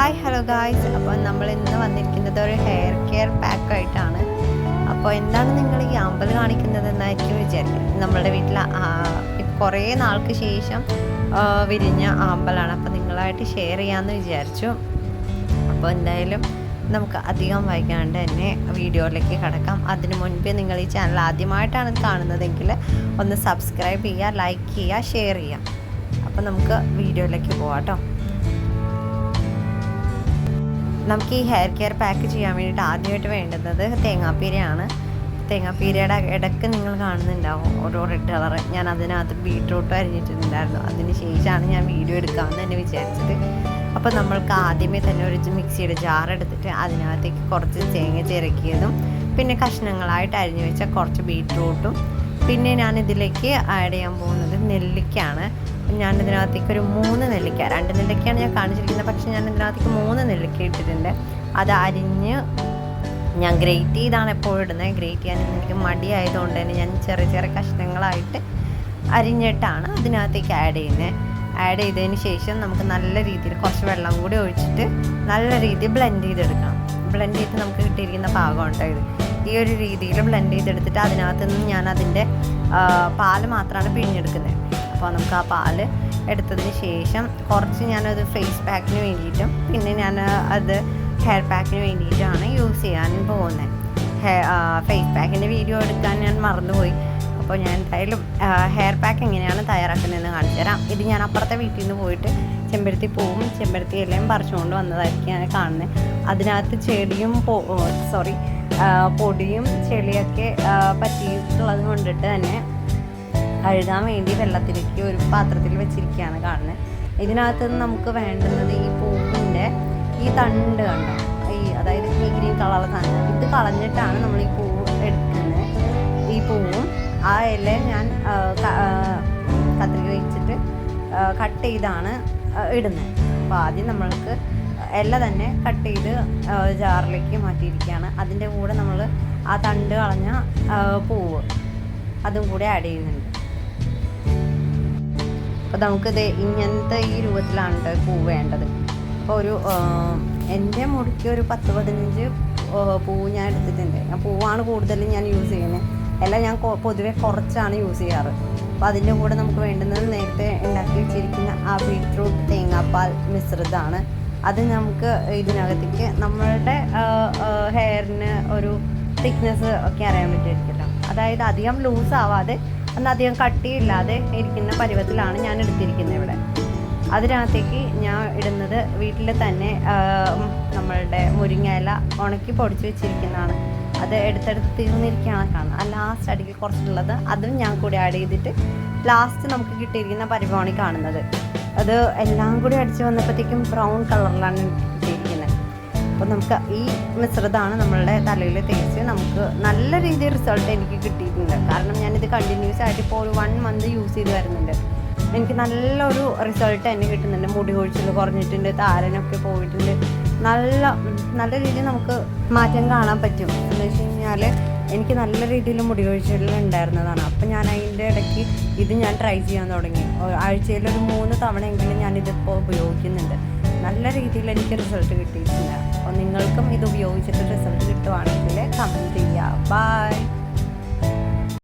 Hi hello guys അപ്പോൾ നമ്മൾ ഇന്ന് വന്നിരിക്കുന്നത് ഒരു ഹെയർ കെയർ പാക്കായിട്ടാണ് അപ്പോൾ എന്താണ് നിങ്ങൾ ഈ അമ്പൽ കാണിക്കുന്നതെന്നായിരിക്കും വിചാരിക്കുന്നത് നമ്മുടെ വീട്ടിൽ കുറേ നാൾക്ക് ശേഷം വിരിഞ്ഞ ആമ്പലാണ് അപ്പോൾ നിങ്ങളായിട്ട് ഷെയർ ചെയ്യാമെന്ന് വിചാരിച്ചു. അപ്പോൾ എന്തായാലും നമുക്ക് അധികം വൈകാണ്ട് തന്നെ വീഡിയോയിലേക്ക് കിടക്കാം. അതിനു മുൻപേ നിങ്ങൾ ഈ ചാനൽ ആദ്യമായിട്ടാണ് കാണുന്നതെങ്കിൽ ഒന്ന് സബ്സ്ക്രൈബ് ചെയ്യുക ലൈക്ക് ചെയ്യുക ഷെയർ ചെയ്യുക. അപ്പോൾ നമുക്ക് വീഡിയോയിലേക്ക് പോകാം കേട്ടോ. നമുക്ക് ഈ ഹെയർ കെയർ പാക്ക് ചെയ്യാൻ വേണ്ടിയിട്ട് ആദ്യമായിട്ട് വേണ്ടുന്നത് തേങ്ങാപ്പീരയാണ്. തേങ്ങാപ്പീരയുടെ ഇടയ്ക്ക് നിങ്ങൾ കാണുന്നുണ്ടാവും ഓരോ റെഡ് കളർ ഞാൻ അതിനകത്ത് ബീട്രൂട്ട് അരിഞ്ഞിട്ടുണ്ടായിരുന്നു അതിന് ശേഷമാണ് ഞാൻ വീഡിയോ എടുക്കാമെന്ന് തന്നെ വിചാരിച്ചത്. അപ്പോൾ നമ്മൾക്ക് ആദ്യമേ തന്നെ ഒരു മിക്സിയുടെ ജാർ എടുത്തിട്ട് അതിനകത്തേക്ക് കുറച്ച് തേങ്ങ ചിരക്കിയതും പിന്നെ കഷ്ണങ്ങളായിട്ട് അരിഞ്ഞു വെച്ച കുറച്ച് ബീട്രൂട്ടും പിന്നെ ഞാൻ ഇതിലേക്ക് ആഡ് ചെയ്യാൻ പോകുന്നത് നെല്ലിക്കയാണ്. ഞാൻ ഇതിനകത്തേക്ക് ഒരു മൂന്ന് നെല്ലിക്ക രണ്ട് നെല്ലിക്കയാണ് ഞാൻ കാണിച്ചിരിക്കുന്നത്. പക്ഷേ ഞാൻ ഇതിനകത്തേക്ക് മൂന്ന് നെല്ലിക്ക ഇട്ടിട്ടുണ്ട്. അത് അരിഞ്ഞ് ഞാൻ ഗ്രേറ്റ് ചെയ്താണ് എപ്പോഴും ഇടുന്നത് ഗ്രേറ്റ് ചെയ്യാൻ എനിക്ക് മടിയായതുകൊണ്ട് തന്നെ ഞാൻ ചെറിയ ചെറിയ കഷ്ണങ്ങളായിട്ട് അരിഞ്ഞിട്ടാണ് അതിനകത്തേക്ക് ആഡ് ചെയ്യുന്നത് ആഡ് ചെയ്തതിന് ശേഷം നമുക്ക് നല്ല രീതിയിൽ കുറച്ച് വെള്ളം കൂടി ഒഴിച്ചിട്ട് നല്ല രീതിയിൽ ബ്ലെൻഡ് ചെയ്തെടുക്കണം. ബ്ലെൻഡ് ചെയ്ത് നമുക്ക് കിട്ടിയിരിക്കുന്ന പാകം ഉണ്ടോ ഇത്. ഈ ഒരു രീതിയിൽ ബ്ലെൻഡ് ചെയ്തെടുത്തിട്ട് അതിനകത്ത് നിന്ന് ഞാൻ അതിന്റെ പാൽ മാത്രമാണ് പിഴിഞ്ഞെടുക്കുന്നത്. അപ്പോൾ നമുക്ക് ആ പാൽ എടുത്തതിന് ശേഷം കുറച്ച് ഞാനത് ഫേസ് പാക്കിന് വേണ്ടിയിട്ടും പിന്നെ ഞാൻ അത് ഹെയർ പാക്കിന് വേണ്ടിയിട്ടാണ് യൂസ് ചെയ്യാൻ പോകുന്നത് ഫേസ് പാക്കിന്റെ വീഡിയോ എടുക്കാൻ ഞാൻ മറന്നുപോയി. അപ്പോൾ ഞാൻ എന്തായാലും ഹെയർ പാക്ക് എങ്ങനെയാണ് തയ്യാറാക്കുന്നതെന്ന് കാണിച്ചു തരാം. ഇത് ഞാൻ അപ്പുറത്തെ വീട്ടിൽ നിന്ന് പോയിട്ട് ചെമ്പരത്തി പൂവും ചെമ്പരത്തി എല്ലാം പറിച്ചുകൊണ്ട് വന്നതായിരിക്കും ഞാൻ കാണുന്നത് അതിനകത്ത് ചെടിയും പോ സോറി പൊടിയും ചെളിയൊക്കെ പറ്റിയിട്ടുള്ളത് കൊണ്ടിട്ട് തന്നെ കഴുകാൻ വേണ്ടി വെള്ളത്തിലേക്ക് ഒരു പാത്രത്തിൽ വെച്ചിരിക്കുകയാണ് കാണുന്നത് ഇതിനകത്ത് നമുക്ക് വേണ്ടുന്നത് ഈ പൂവിന്റെ ഈ തണ്ട് കണ്ടോ? ഈ അതായത് ഈ ഗ്രീൻ കളറുള്ള തണ്ട്. ഇത് കളഞ്ഞിട്ടാണ് നമ്മൾ ഈ പൂവ് എടുക്കുന്നത്. ഈ പൂവും ആ ഇല ഞാൻ ആ, ക- ആ, കത്രിക വെച്ചിട്ട് കട്ട് ചെയ്താണ് ഇടുന്നത് അപ്പോൾ ആദ്യം നമ്മൾക്ക് ഇല തന്നെ കട്ട് ചെയ്ത് ജാറിലേക്ക് മാറ്റിയിരിക്കുകയാണ്. അതിന്റെ കൂടെ നമ്മൾ ആ തണ്ട് കളഞ്ഞ പൂവ് അതും കൂടെ ആഡ് ചെയ്യുന്നുണ്ട്. അപ്പോൾ നമുക്കിത് ഇങ്ങനത്തെ ഈ രൂപത്തിലാണ് പൂവ് വേണ്ടത്. അപ്പോൾ ഒരു എന്റെ മുടിക്ക് ഒരു പത്ത് പതിനഞ്ച് പൂവ് ഞാൻ എടുത്തിട്ടുണ്ട്. ആ പൂവാണ് കൂടുതലും ഞാൻ യൂസ് ചെയ്യുന്നത് എല്ലാം ഞാൻ പൊതുവെ കുറച്ചാണ് യൂസ് ചെയ്യാറ്. അപ്പോൾ അതിന്റെ കൂടെ നമുക്ക് വേണ്ടുന്നത് നേരത്തെ ഉണ്ടാക്കി വെച്ചിരിക്കുന്ന ആ ബീട്രൂട്ട് തേങ്ങാപ്പാൽ മിശ്രിതമാണ്. അത് നമുക്ക് ഇതിനകത്തേക്ക് നമ്മളുടെ ഹെയറിന് ഒരു തിക്നെസ് ഒക്കെ അറിയാൻ പറ്റുമായിരിക്കുമല്ലോ അതായത് അധികം ലൂസ് ആവാതെ എന്നാൽ അധികം കട്ടിയില്ലാതെ ഇരിക്കുന്ന പരുവത്തിലാണ് ഞാൻ എടുത്തിരിക്കുന്നത് ഇവിടെ. അതിനകത്തേക്ക് ഞാൻ ഇടുന്നത് വീട്ടിൽ തന്നെ നമ്മളുടെ മുരിങ്ങ ഇല ഉണക്കി പൊടിച്ച് വെച്ചിരിക്കുന്നതാണ്. അത് എടുത്തെടുത്ത് തീർന്നിരിക്കുകയാണ് കാണുന്നത്. ആ ലാസ്റ്റ് അടിക്ക് കുറച്ചുള്ളത് അതും ഞാൻ കൂടി ആഡ് ചെയ്തിട്ട് ലാസ്റ്റ് നമുക്ക് കിട്ടിയിരിക്കുന്ന പരിപാടി കാണുന്നത്. അത് എല്ലാം കൂടി അടിച്ച് വന്നപ്പോഴത്തേക്കും ബ്രൗൺ കളറിലാണ് കിട്ടിയിരിക്കുന്നത് അപ്പോൾ നമുക്ക് ഈ മിശ്രിതമാണ് നമ്മളുടെ തലയിൽ തേച്ച് നമുക്ക് നല്ല രീതിയിൽ റിസൾട്ട് എനിക്ക് കിട്ടിയിട്ടുണ്ട്. കാരണം ഞാനിത് കണ്ടിന്യൂസ് ആയിട്ട് ഇപ്പോൾ ഒരു വൺ മന്ത് യൂസ് ചെയ്ത് വരുന്നുണ്ട്. എനിക്ക് നല്ലൊരു റിസൾട്ട് തന്നെ കിട്ടുന്നുണ്ട്. മുടി കൊഴിച്ചിൽ കുറഞ്ഞിട്ടുണ്ട് താരനൊക്കെ പോയിട്ടുണ്ട്. നല്ല നല്ല രീതിയിൽ നമുക്ക് മാറ്റം കാണാൻ പറ്റും. എന്ന് വെച്ച് കഴിഞ്ഞാൽ എനിക്ക് നല്ല രീതിയിൽ മുടി കൊഴിച്ചിൽ ഉണ്ടായിരുന്നതാണ്. അപ്പം ഞാൻ അതിന്റെ ഇടയ്ക്ക് ഇത് ഞാൻ ട്രൈ ചെയ്യാൻ തുടങ്ങി. ആഴ്ചയിൽ ഒരു മൂന്ന് തവണയെങ്കിലും ഞാൻ ഞാനിതിപ്പോൾ ഉപയോഗിക്കുന്നുണ്ട്. നല്ല രീതിയിൽ എനിക്ക് റിസൾട്ട് കിട്ടിയിട്ടില്ല. അപ്പോൾ നിങ്ങൾക്കും ഇത് ഉപയോഗിച്ചിട്ട് റിസൾട്ട് കിട്ടുവാണെങ്കിൽ കമന്റ് ചെയ്യുക ബൈ